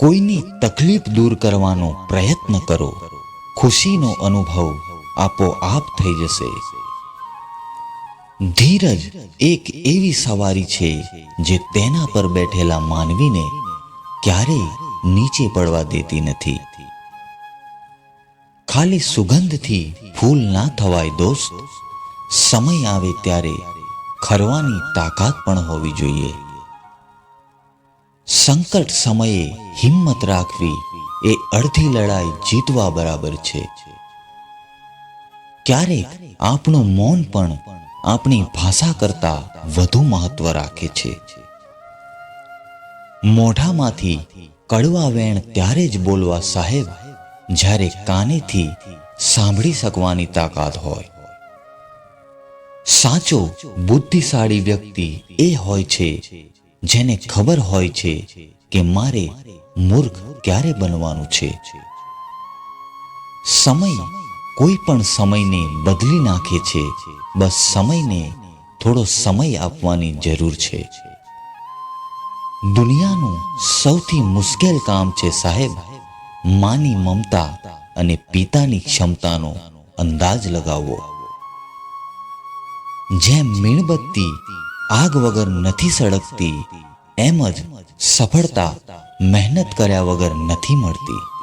કોઈની તકલીફ દૂર કરવાનો પ્રયત્ન કરો. ખુશીનો અનુભવ આપોઆપ થઈ જશે. ધીરજ એક એવી સવારી છે જે તેના પર બેઠેલા માનવીને ક્યારેય નીચે પડવા દેતી નથી. ખાલી સુગંધથી ફૂલ ના થવાય દોસ્ત. સમય આવે ત્યારે ખરવાની તાકાત પણ હોવી જોઈએ. સંકટ સમયે હિંમત રાખવી એ અડધી લડાઈ જીતવા બરાબર છે. ક્યારેક આપણું મૌન પણ આપણી ભાષા કરતા વધુ મહત્વ રાખે છે. મોઢામાંથી કડવા વેણ ત્યારે જ બોલવા સાહેબ, જ્યારે કાનેથી સાંભળી શકવાની તાકાત હોય. સાચો, બુદ્ધિશાળી વ્યક્તિ એ હોય છે જેને ખબર હોય છે કે મારે મૂર્ખ ક્યારે બનવાનું છે. સમય કોઈ પણ સમયને બદલી નાખે છે. બસ સમયને થોડો સમય આપવાની જરૂર છે. દુનિયાનું સૌથી મુશ્કેલ કામ છે સાહેબ, માની મમતા અને પિતાની ક્ષમતાનો અંદાજ લગાવવો. જેમ મીણબત્તી આગ વગર નથી સળગતી એમ જ સફળતા મહેનત કર્યા વગર નથી મળતી.